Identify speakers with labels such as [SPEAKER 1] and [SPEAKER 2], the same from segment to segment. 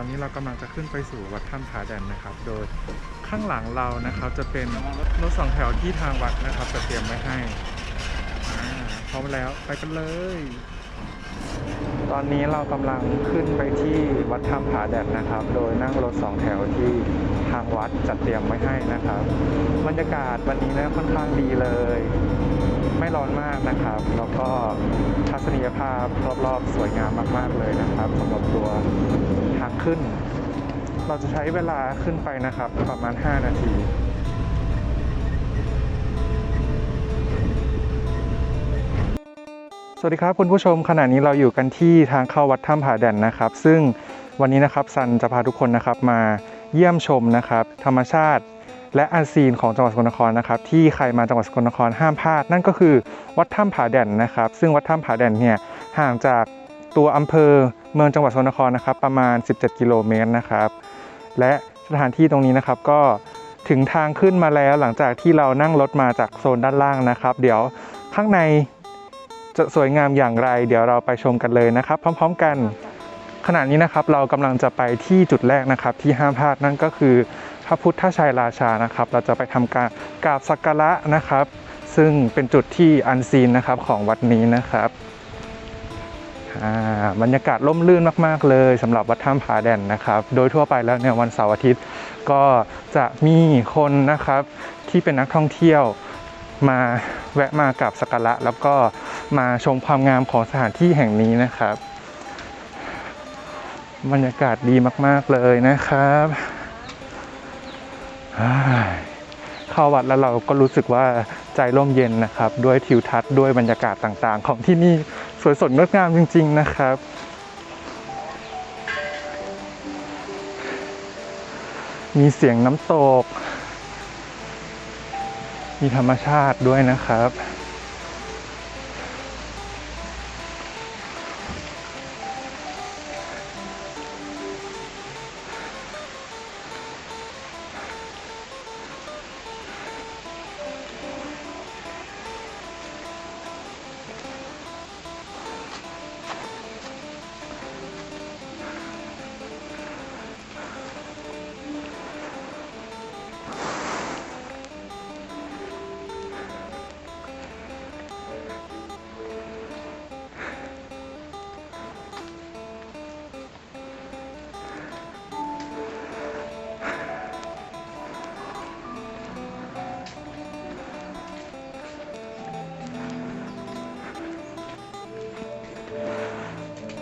[SPEAKER 1] ตอนนี้เรากำลังจะขึ้นไปสู่วัดถ้ำผาแดนนะครับ โดยข้างหลังเรานะครับจะเป็นรถสองแถวที่ทางวัดนะครับจะเตรียมไว้ให้พร้อมแล้วไปกันเลย ตอนนี้เรากำลังขึ้นไปที่วัดถ้ำผาแดดนะครับ โดยนั่งรถสองแถวที่ทางวัดจัดเตรียมไว้ให้นะครับ บรรยากาศวันนี้นะค่อนข้างดีเลย ไม่ร้อนมากนะครับ แล้วก็ทัศนียภาพรอบๆสวยงามมาก ๆเลยนะครับสำหรับตัวางขึ้น เราจะใช้เวลาขึ้นไปนะครับ ประมาณ 5 นาทีสวัสดีครับคุณผู้ชมขณะนี้เราอยู่กันที่ทางเข้าวัดถ้ำผาแดนนะครับ ซึ่งวันนี้นะครับซันจะพาทุกคนนะครับมาเยี่ยมชมนะครับ ธรรมชาติ และอันซีนของจังหวัดสกลนครนะครับ ที่ใครมาจังหวัดสกลนครห้ามพลาด นั่นก็คือวัดถ้ำผาแดนนะครับ ซึ่งวัดถ้ำผาแดนเนี่ยห่างจากตัวอำเภอ เมืองจังหวัดสกลนครนะครับ ประมาณ 17 กิโลเมตรนะครับ และสถานที่ตรงนี้นะครับก็ถึงทางขึ้นมาแล้วหลังจากที่เรานั่งรถมาจากโซนด้านล่างนะครับ เดี๋ยวข้างในจะสวยงามอย่างไร เดี๋ยวเราไปชมกันเลยนะครับ พร้อม ๆ กันขณะนี้นะครับเรากำลังจะไปที่จุดแรกนะครับ ที่ห้ามพลาดนั่นก็คือพระพุทธชัยราชานะครับ เราจะไปทำการกราบสักการะนะครับ ซึ่งเป็นจุดที่อันซีนนะครับของวัดนี้นะครับ บรรยากาศร่มรื่นมากๆเลยสำหรับวัดถ้ำผาแดนนะครับ โดยทั่วไปแล้วเนี่ยวันเสาร์อาทิตย์ก็จะมีคนนะครับที่เป็นนักท่องเที่ยวมาแวะมากราบสักการะแล้วก็มาชมความงามของสถานที่แห่งนี้นะครับ บรรยากาศดีมากๆเลยนะครับเข้าวัดแล้วเราก็รู้สึกว่าใจร่มเย็นนะครับ ด้วยทิวทัศน์ด้วยบรรยากาศต่างๆ ของที่นี่ สวยสดงดงามจริง ๆ นะครับ มีเสียงน้ำตก มีธรรมชาติด้วยนะครับ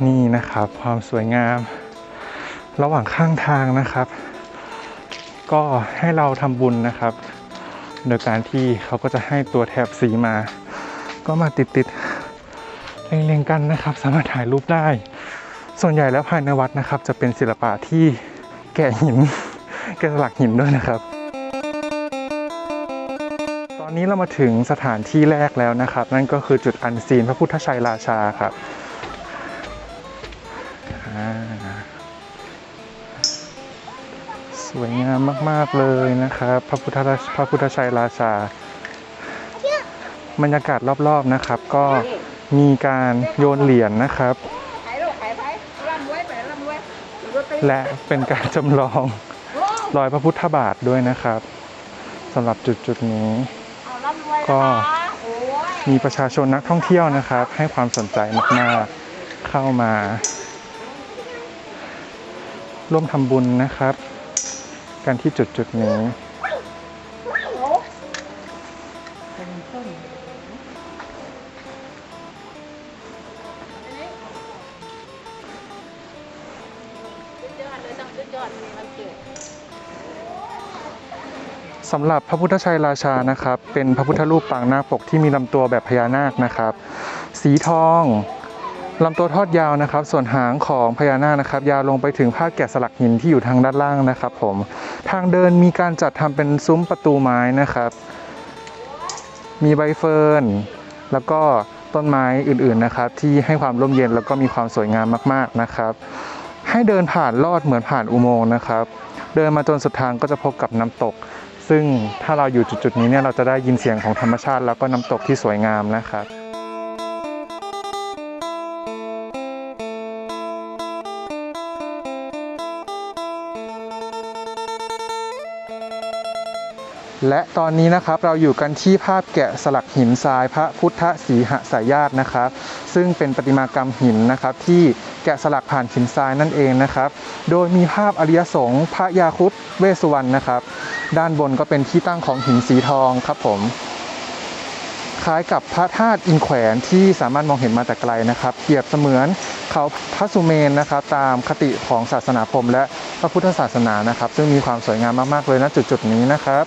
[SPEAKER 1] นี่นะครับ ความสวยงาม ระหว่างข้างทางนะครับ ก็ให้เราทำบุญนะครับ โดยการที่เขาก็จะให้ตัวแถบสีมา ก็มาติดติดๆเรียงๆกันนะครับ สามารถถ่ายรูปได้ ส่วนใหญ่แล้วภายในวัดนะครับ จะเป็นศิลปะที่แกะหิน แกะสลักหินด้วยนะครับตอนนี้เรามาถึงสถานที่แรกแล้วนะครับ นั่นก็คือจุดอันซีนพระพุทธชัยราชาครับ สวยงามมาก ๆ เลยนะครับพระพุทธพระพุทธชัยราชา บรรยากาศรอบ ๆ นะครับ ก็มีการโยนเหรียญนะครับ และเป็นการจำลองรอยพระพุทธบาทด้วยนะครับสำหรับจุดจุด ๆ นี้ ก็มีประชาชนนักท่องเที่ยวนะครับ ให้ความสนใจมาก ๆ เข้ามา ร่วมทำบุญนะครับ กันที่จุดจุดนี้
[SPEAKER 2] สุดยอดเลยต้องสุดยอดมีวัน
[SPEAKER 1] สำหรับพระพุทธชัยราชานะครับ เป็นพระพุทธรูปปางนาคปกที่มีลำตัวแบบพญานาคนะครับ สีทอง ลำตัวทอดยาวนะครับ ส่วนหางของพญานาคนะครับ ยาวลงไปถึงภาคแกะสลักหินที่อยู่ทางด้านล่างนะครับ ผม ทางเดินมีการจัดทำเป็นซุ้มประตูไม้นะครับ มีใบเฟิร์น แล้วก็ต้นไม้อื่นๆนะครับ ที่ให้ความร่มเย็นแล้วก็มีความสวยงามมากๆนะครับ ให้เดินผ่านลอดเหมือนผ่านอุโมงค์นะครับ เดินมาจนสุดทางก็จะพบกับน้ำตก ซึ่งถ้าเราอยู่จุดๆนี้เนี่ยเราจะได้ยินเสียงของธรรมชาติ แล้วก็น้ำตกที่สวยงามนะครับ และตอนนี้นะครับเราอยู่กันที่ภาพแกะสลักหินทรายพระพุทธศรีหสายาตนะครับ ซึ่งเป็นประติมากรรมหินนะครับ ที่แกะสลักผ่านหินทรายนั่นเองนะครับ โดยมีภาพอริยสงฆ์พระยาครุฑเวสุวรรณนะครับ ด้านบนก็เป็นที่ตั้งของหินสีทองครับผม คล้ายกับพระธาตุอินแขวนที่สามารถมองเห็นมาแต่ไกลนะครับ เปรียบเสมือนเขาพระสุเมนนะครับ ตามคติของศาสนาพรมและพระพุทธศาสนานะครับ ซึ่งมีความสวยงามมากๆเลยนะจุดๆนี้นะครับ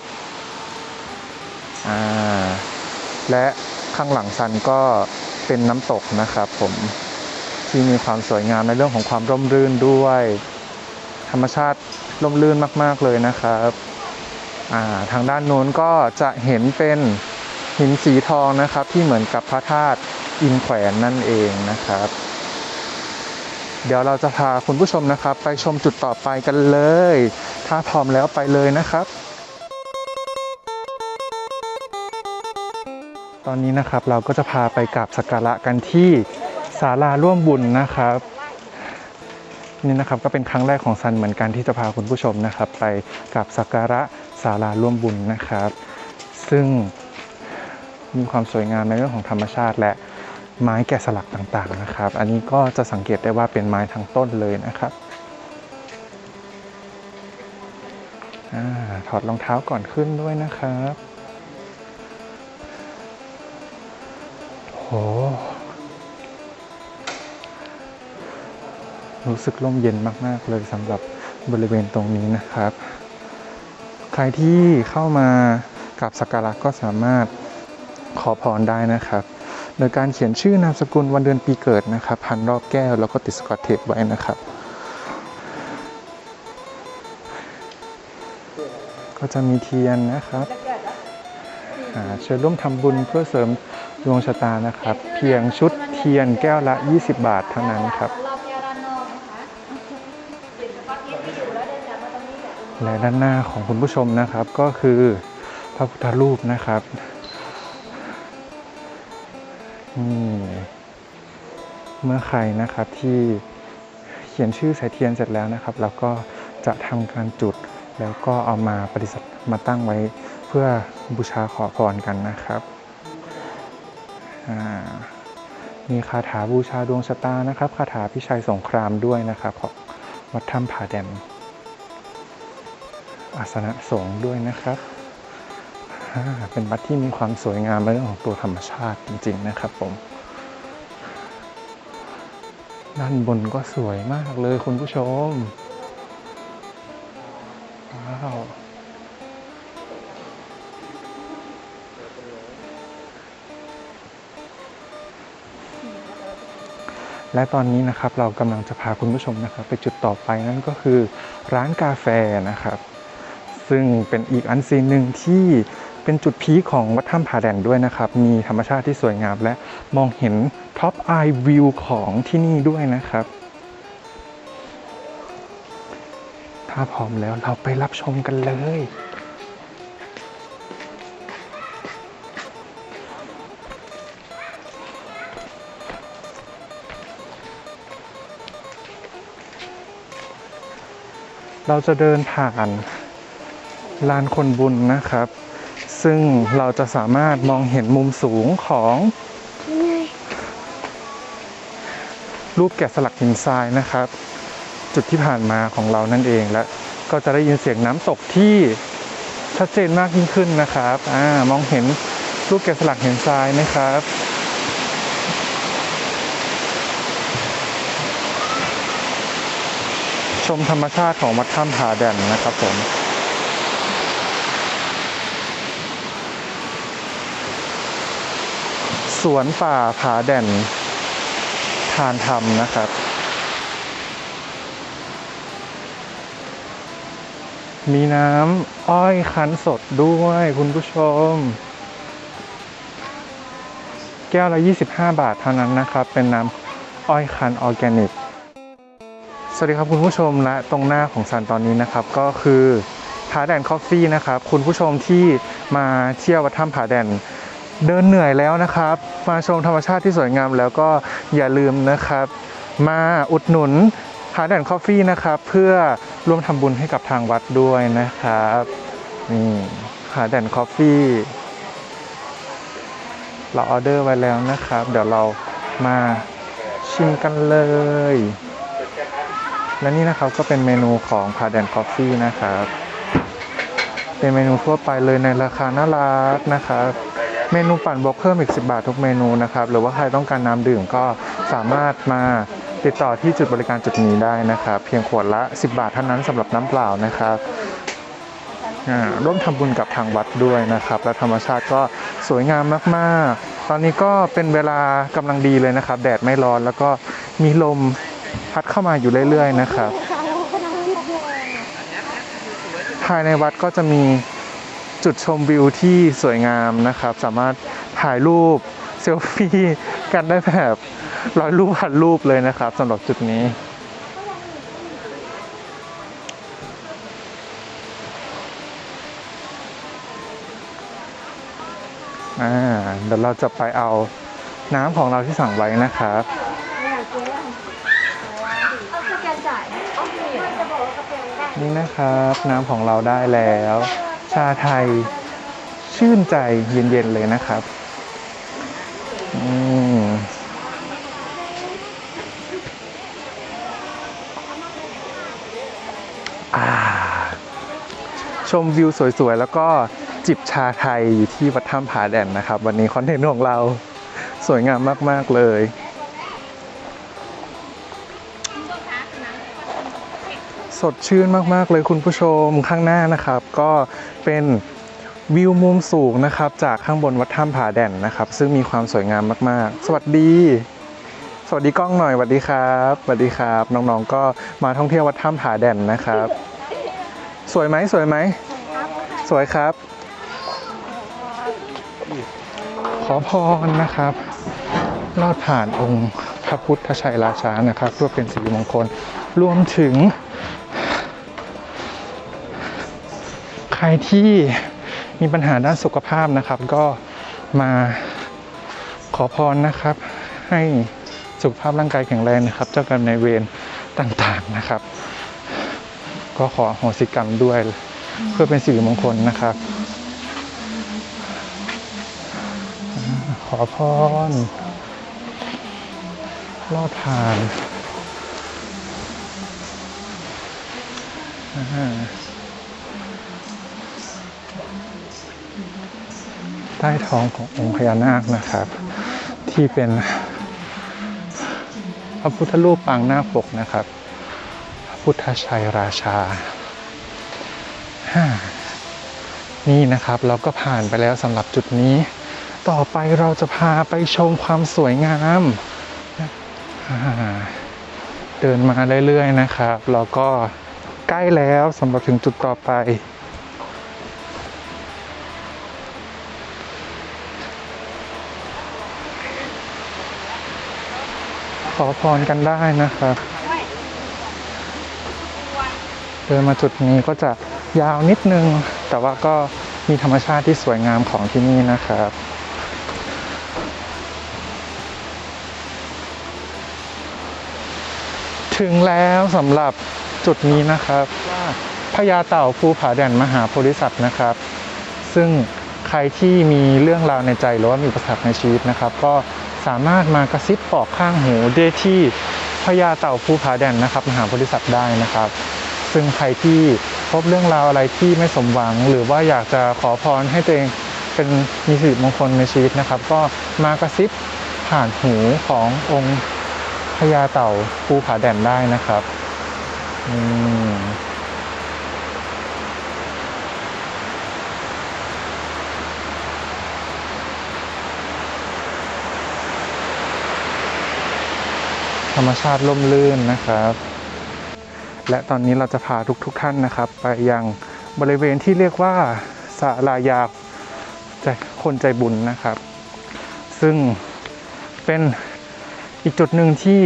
[SPEAKER 1] และข้างหลังซันก็เป็นน้ำตกนะครับผมที่มีความสวยงามในเรื่องของความร่มรื่นด้วย ธรรมชาติร่มรื่นมาก ๆ เลยนะครับาทางด้านโน้นก็จะเห็นเป็นหินสีทองนะครับ ที่เหมือนกับพระธาตุอินแขวนนั่นเองนะครับ เดี๋ยวเราจะพาคุณผู้ชมนะครับ ไปชมจุดต่อไปกันเลย ถ้าพร้อมแล้วไปเลยนะครับ ตอนนี้นะครับเราก็จะพาไปกราบสักการะกันที่ศาลาร่วมบุญนะครับ นี่นะครับก็เป็นครั้งแรกของซันเหมือนกันที่จะพาคุณผู้ชมนะครับ ไปกราบสักการะศาลาร่วมบุญนะครับ ซึ่งมีความสวยงามในเรื่องของธรรมชาติ และไม้แกะสลักต่างๆนะครับ อันนี้ก็จะสังเกตได้ว่าเป็นไม้ทั้งต้นเลยนะครับอถอดรองเท้าก่อนขึ้นด้วยนะครับ ห รู้สึกร่มเย็นมาก ๆ เลยสำหรับบริเวณตรงนี้นะครับ ใครที่เข้ามากับสักการะก็สามารถขอพรได้นะครับ โดยการเขียนชื่อนามสกุลวันเดือนปีเกิดนะครับ พันรอบแก้วแล้วก็ติดสกอตเทปไว้นะครับ ก็จะมีเทียนนะครับอ่าเชิญร่วมทำบุญเพื่อเสริม ดวงชะตานะครับ เพียงชุดเทียนแก้วละ 20 บาทเท่านั้นครับ
[SPEAKER 2] และ
[SPEAKER 1] ด้านหน้าของคุณผู้ชมนะครับก็คือพระพุทธรูปนะครับนี่เมื่อใครนะครับที่เขียนชื่อใส่เทียนเสร็จแล้วนะครับ เราก็จะทำการจุดแล้วก็เอามาปฏิสัทมาตั้งไว้เพื่อบูชาขอพรกันนะครับ มีคาถาบูชาดวงชะตานะครับ คาถาพิชัยสงครามด้วยนะครับของวัดถ้ำผาแดนอาสนะสงฆ์ด้วยนะครับ เป็นวัดที่มีความสวยงามในเรื่องของตัวธรรมชาติจริง ๆ นะครับผม ด้านบนก็สวยมากเลยคุณผู้ชมว้าว และตอนนี้นะครับเรากำลังจะพาคุณผู้ชมนะครับ ไปจุดต่อไปนั่นก็คือร้านกาแฟนะครับ ซึ่งเป็นอีกอันซีนหนึ่งที่เป็นจุดพีคของวัดถ้ำผาแดนด้วยนะครับ มีธรรมชาติที่สวยงามและมองเห็นท็อปไอวิวของที่นี่ด้วยนะครับ ถ้าพร้อมแล้วเราไปรับชมกันเลย เราจะเดินผ่านลานคนบุญนะครับ ซึ่งเราจะสามารถมองเห็นมุมสูงของรูปแกะสลักหินทรายนะครับ จุดที่ผ่านมาของเรานั่นเองและก็จะได้ยินเสียงน้ำตกที่ชัดเจนมากยิ่งขึ้นนะครับอมองเห็นรูปแกะสลักหินทรายนะครับ มธรรมชาติของวัดถ้ำผาแดนนะครับผมสวนป่าผาแด่น ทานธรรมนะครับ มีน้ำอ้อยคั้นสดด้วยคุณผู้ชม แก้วละ 25 บาทเท่านั้นนะครับ เป็นน้ำอ้อยคั้นออร์แกนิก วัสดีครับคุณผู้ชมและตรงหน้าของซันตอนนี้นะครับ ก็คือผาแดนคอฟฟี่นะครับ คุณผู้ชมที่มาเที่ยววัดถ้ำผาแดนเดินเหนื่อยแล้วนะครับ มาชมธรรมชาติที่สวยงามแล้วก็อย่าลืมนะครับ มาอุดหนุนหาแดนคอฟฟี่นะครับ เพื่อร่วมทำบุญให้กับทางวัดด้วยนะครับนี่ผาแดนคอฟฟี่เราออเดอร์ไว้แล้วนะครับ เดี๋ยวเรามาชิมกันเลย และนี่นะครับก็เป็นเมนูของผาแดนคอฟฟี่นะครับ เป็นเมนูทั่วไปเลยในราคาน่ารักนะครับ เมนูปั่นบวกเพิ่มอีก 10 บาททุกเมนูนะครับ หรือว่าใครต้องการน้ำดื่มก็สามารถมาติดต่อที่จุดบริการจุดนี้ได้นะครับ เพียงขวดละ 10 บาทเท่านั้นสำหรับน้ำเปล่านะครับร่วมทำบุญกับทางวัดด้วยนะครับ และธรรมชาติก็สวยงามมาก ๆ ตอนนี้ก็เป็นเวลากำลังดีเลยนะครับ แดดไม่ร้อนแล้วก็มีลม พัดเข้ามาอยู่เรื่อยๆนะครับ ภายในวัดก็จะมีจุดชมวิวที่สวยงามนะครับ สามารถถ่ายรูปเซลฟี่กันได้แบบร้อยรูปพันรูปเลยนะครับสำหรับจุดนี้อ่าเดี๋ยวเราจะไปเอาน้ำของเราที่สั่งไว้นะครับ
[SPEAKER 2] นี่นะ
[SPEAKER 1] ครับ น้ำของเราได้แล้ว ชาไทยชื่นใจเย็นๆเลยนะครับอืมอ่าชมวิวสวยๆ แล้วก็จิบชาไทยอยู่ที่วัดถ้ำผาแด่นนะครับ วันนี้คอนเทนต์ของเราสวยงามมากๆเลย สดชื่นมาก ๆ เลยคุณผู้ชมข้างหน้านะครับ ก็เป็นวิวมุมสูงนะครับ จากข้างบนวัดถ้ำผาแด่นนะครับ ซึ่งมีความสวยงามมาก ๆ สวัสดี สวัสดีกล้องหน่อยสวัสดีครับสวัสดีครับ น้องๆก็มาท่องเที่ยววัดถ้ำผาแด่นนะครับ สวยไหมสวยไหมสวยครับ ขอพรนะครับลอดผ่านองค์พระพุทธชัยราชานะครับ เพื่อเป็นสิริมงคลรวมถึง รที่มีปัญหาด้านสุขภาพนะครับ ก็มาขอพรนะครับ ให้สุขภาพร่างกายแข็งแรงนะครับ เจ้ากรรมนายเวรต่างๆนะครับ ก็ขอโหสิกรรมด้วยเพื่อเป็นสิริมงคลนะครับ ขอพรลอดผ่านอ่า ใต้ท้องขององค์พญานาคนะครับ ที่เป็นพระพุทธรูปปางนาคปกนะครับ พุทธชัยราชาฮ่านี่นะครับเราก็ผ่านไปแล้วสำหรับจุดนี้ ต่อไปเราจะพาไปชมความสวยงามเดินมาเรื่อยๆนะครับ แล้วก็ใกล้แล้วสำหรับถึงจุดต่อไป อพรกันได้นะครับ เดินมาจุดนี้ก็จะยาวนิดนึง แต่ว่าก็มีธรรมชาติที่สวยงามของที่นี่นะครับถึงแล้วสำหรับจุดนี้นะครับว่าพญาเต่าภูผาแด่นมหาโพธิสัตว์นะครับ ซึ่งใครที่มีเรื่องราวในใจหรือว่ามีอุปสรรคในชีวิตนะครับ ก็ สามารถมากระซิบบอกข้างหูได้ที่พญาเต่าภูผาแดนนะครับมหาโพธิสัตว์ได้นะครับ ซึ่งใครที่พบเรื่องราวอะไรที่ไม่สมหวัง หรือว่าอยากจะขอพรให้ตัวเองเป็นมีสิริมงคลในชีวิตนะครับ ก็มากระซิบผ่านหูขององค์พญาเต่าภูผาแดนได้นะครับ อืม ธรรมชาติร่มรื่นนะครับ และตอนนี้เราจะพาทุกๆทท่านนะครับ ไปยังบริเวณที่เรียกว่าศาลายาใจคนใจบุญนะครับ ซึ่งเป็นอีกจุดหนึ่งที่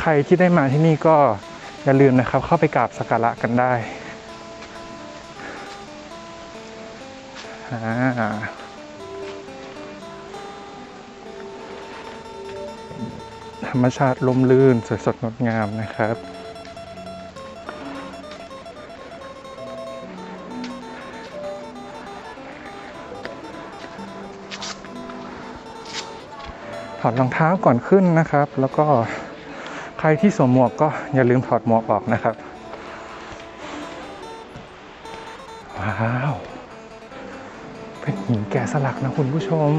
[SPEAKER 1] ใครที่ได้มาที่นี่ก็อย่าลืมนะครับ เข้าไปกราบสักการะกันได้อ่า ธรรมชาติล่มลื่นสวยสดงดงามนะครับ ถอดรองเท้าก่อนขึ้นนะครับ แล้วก็ใครที่สวมหมวกก็อย่าลืมถอดหมวกออกนะครับ ว้าว เป็นหินแกะสลักนะคุณผู้ชม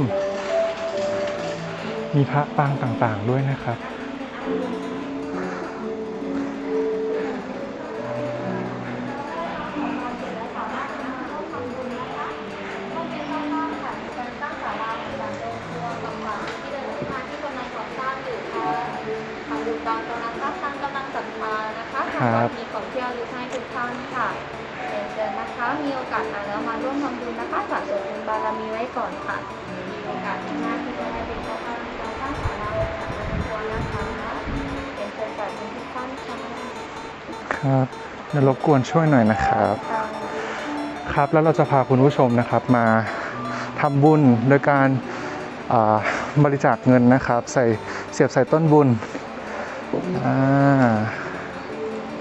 [SPEAKER 1] มีพระปางต่างๆด้วยนะครับ
[SPEAKER 2] ตั้งศาลาในการเดินทัวร์ต่างๆที่เดินขึ้นมาที่กำลังก่อสร้างอยู่ค่ะทางดูตามกำลังสร้างท่านกำลังศรัทธานะคะ
[SPEAKER 1] ครับ
[SPEAKER 2] ทางวัดมีของเที่ยวลึกให้ทุกท่านค่ะเรียนเชิญนะคะ มีโอกาสมาแล้วมาร่วมทำบุญนะคะสะสมบุญบารมีไว้ก่อนค่ะ ครั
[SPEAKER 1] บเดี๋ยวรบกวนช่วยหน่อยนะครับ ครับแล้วเราจะพาคุณผู้ชมนะครับมาทำบุญโดยการอ่าบริจาคเงินนะครับ ใส่เสียบใส่ต้นบุญอ่า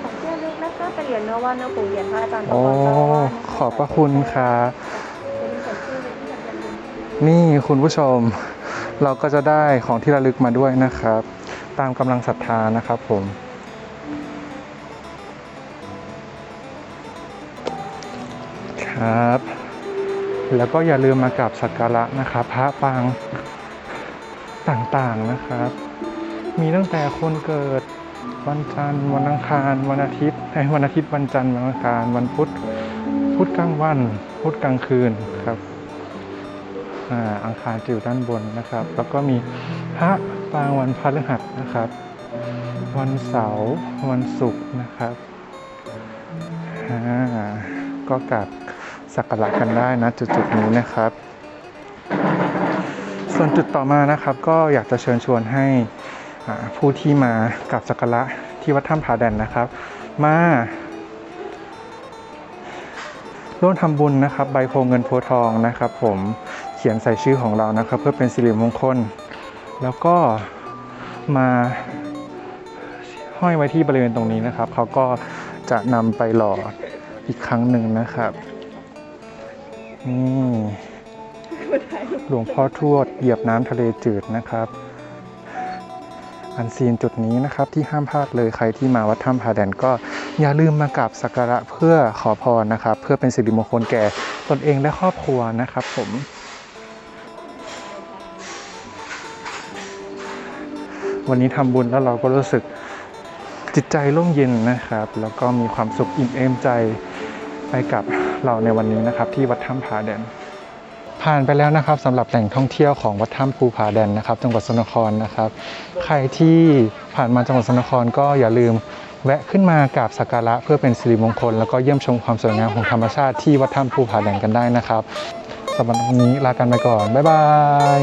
[SPEAKER 2] ของเที่ยวลึกนะคะเป็นเหรียญเนื้อว่าเนื้อปู่เหรียญพระอาจารย์
[SPEAKER 1] โอ้
[SPEAKER 2] บกว่า
[SPEAKER 1] ขอบพระคุณครับ
[SPEAKER 2] เป็นของเที่ยวลึกที่จำเป็น
[SPEAKER 1] นี่คุณผู้ชม เราก็จะได้ของที่ระลึกมาด้วยนะครับ ตามกำลังศรัทธานะครับผม ครับ แล้วก็อย่าลืมมากราบสักการะนะครับ พระปางต่างๆนะครับ มีตั้งแต่คนเกิดวันจันทร์วันอังคาร วันอาทิตย์ไอ้วันอาทิตย์วันจันทร์วันอังคาร วันพุธพุธกลางวัน พุธกลางคืนครับอังคารจะอยู่ด้านบนนะครับ แล้วก็มีพระปางวันพฤหัสนะครับ วันเสาร์วันศุกร์นะครับก็กราบ สักการะกันได้นะจุดๆนี้นะครับ ส่วนจุดต่อมานะครับ ก็อยากจะเชิญชวนให้ผู้ที่มากราบสักการะที่วัดถ้ำผาแดนนะครับ มาร่วมทำบุญนะครับ ใบโพเงินโพทองนะครับ ผมเขียนใส่ชื่อของเรานะครับ เพื่อเป็นสิริมงคล แล้วก็มาห้อยไว้ที่บริเวณตรงนี้นะครับ เขาก็จะนำไปหล่ออีกครั้งหนึ่งนะครับ นี่หลวงพ่อทวดเหยียบน้ำทะเลจืดนะครับ อันซีนจุดนี้นะครับที่ห้ามพลาดเลยใครที่มาวัดถ้ำผาแดนก็อย่าลืมมากราบสักการะเพื่อขอพรนะครับ เพื่อเป็นสิริมงคลแก่ตนเองและครอบครัวนะครับ ผมวันนี้ทำบุญแล้วเราก็รู้สึกจิตใจร่มเย็นนะครับ แล้วก็มีความสุขอิ่มเอมใจ ไปกับเราในวันนี้นะครับ ที่วัดถ้ำผาแดน ผ่านไปแล้วนะครับสำหรับแหล่งท่องเที่ยวของวัดถ้ำภูผาแดนนะครับ จังหวัดสนครนะครับ ใครที่ผ่านมาจังหวัดสนครก็อย่าลืมแวะขึ้นมากราบสักการะเพื่อเป็นสิริมงคล แล้วก็เยี่ยมชมความสวยงามของธรรมชาติที่วัดถ้ำภูผาแดนกันได้นะครับสำหรับวันนี้ลากันไปก่อนบ๊ายบาย